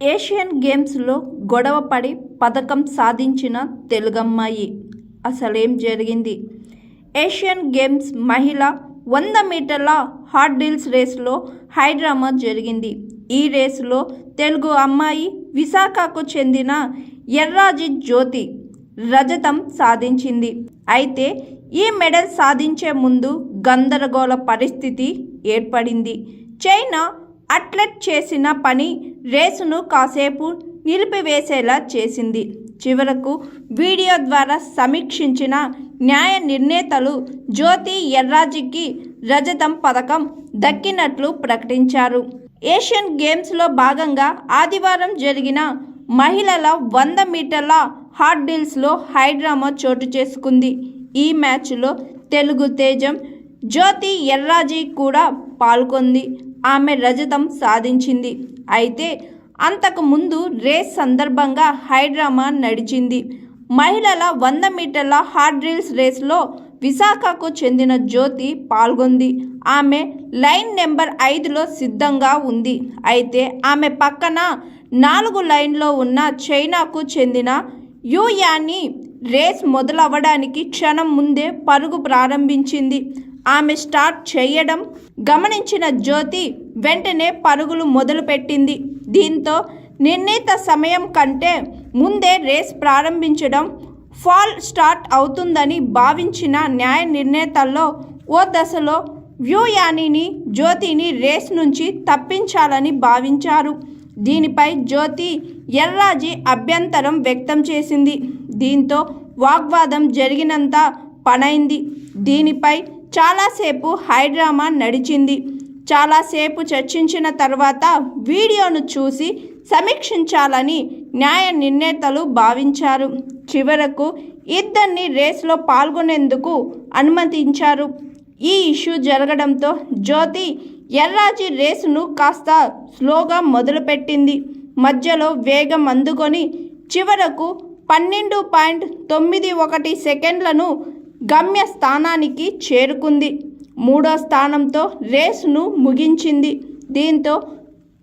Asian గేమ్స్లో గొడవపడి పథకం సాధించిన తెలుగమ్మాయి. అసలేం జరిగింది? ఏషియన్ గేమ్స్ మహిళ వంద మీటర్ల హార్డిల్స్ రేస్లో హైడ్రామా జరిగింది. ఈ రేసులో తెలుగు అమ్మాయి విశాఖకు చెందిన ఎర్రాజి జ్యోతి రజతం సాధించింది. అయితే ఈ మెడల్ సాధించే ముందు గందరగోళ పరిస్థితి ఏర్పడింది. చైనా అట్లెట్ చేసిన పని రేసును కాసేపు నిలిపివేసేలా చేసింది. చివరకు వీడియో ద్వారా సమీక్షించిన న్యాయ నిర్ణేతలు జ్యోతి ఎర్రాజికి రజతం పథకం దక్కినట్లు ప్రకటించారు. ఏషియన్ గేమ్స్లో భాగంగా ఆదివారం జరిగిన మహిళల వంద మీటర్ల హార్డ్ డీల్స్లో హైడ్రామా చోటు చేసుకుంది. ఈ మ్యాచ్లో తెలుగు తేజం జ్యోతి ఎర్రాజీ కూడా పాల్గొంది. ఆమె రజతం సాధించింది. అయితే అంతకు ముందు రేస్ సందర్భంగా హైడ్రామా నడిచింది. మహిళల వంద మీటర్ల హార్డ్ రీల్స్ రేస్లో విశాఖకు చెందిన జ్యోతి పాల్గొంది. ఆమె లైన్ నెంబర్ ఐదులో సిద్ధంగా ఉంది. అయితే ఆమె పక్కన నాలుగు లైన్లో ఉన్న చైనాకు చెందిన యూయాని రేస్ మొదలవ్వడానికి క్షణం ముందే పరుగు ప్రారంభించింది. ఆమె స్టార్ట్ చేయడం గమనించిన జ్యోతి వెంటనే పరుగులు మొదలుపెట్టింది. దీంతో నిర్ణీత సమయం కంటే ముందే రేస్ ప్రారంభించడం ఫాల్ స్టార్ట్ అవుతుందని భావించిన న్యాయ నిర్ణేతల్లో ఓ దశలో వ్యూయానిని జ్యోతిని రేస్ నుంచి తప్పించాలని భావించారు. దీనిపై జ్యోతి ఎర్రాజీ అభ్యంతరం వ్యక్తం చేసింది. దీంతో వాగ్వాదం జరిగినంత పనైంది. దీనిపై చాలాసేపు హైడ్రామా నడిచింది. చాలాసేపు చర్చించిన తర్వాత వీడియోను చూసి సమీక్షించాలని న్యాయ నిర్ణేతలు భావించారు. చివరకు ఇద్దరిని రేస్లో పాల్గొనేందుకు అనుమతించారు. ఈ ఇష్యూ జరగడంతో జ్యోతి ఎర్రాజి రేసును కాస్త స్లోగా మొదలుపెట్టింది. మధ్యలో వేగం అందుకొని చివరకు పన్నెండు పాయింట్ తొమ్మిది ఒకటి సెకండ్లను గమ్య స్థానానికి చేరుకుంది. మూడో స్థానంతో రేసును ముగించింది. దీంతో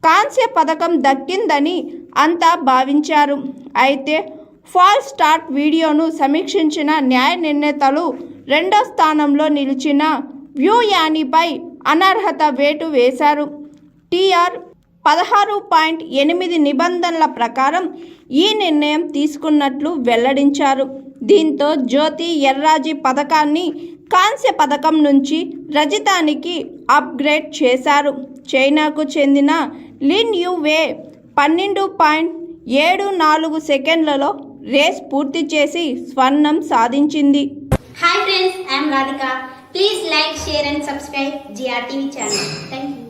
కాంస్య పథకం దక్కిందని అంతా భావించారు. అయితే ఫాల్ స్టార్ట్ వీడియోను సమీక్షించిన న్యాయ నిర్ణేతలు రెండో స్థానంలో నిలిచిన వ్యూయానిపై అనర్హత వేటు వేశారు. టీఆర్ పదహారు పాయింట్ ఎనిమిది నిబంధనల ప్రకారం ఈ నిర్ణయం తీసుకున్నట్లు వెల్లడించారు. దీంతో జ్యోతి ఎర్రాజీ పథకాన్ని కాంస్య పథకం నుంచి రజితానికి అప్గ్రేడ్ చేశారు చైనాకు చెందిన లిన్ యువే పన్నెండు పాయింట్ ఏడు నాలుగు సెకండ్లలో రేస్ పూర్తి చేసి స్వర్ణం సాధించింది hi friends I'm Radhika please like share and subscribe subscribe GRTV channel. Thank.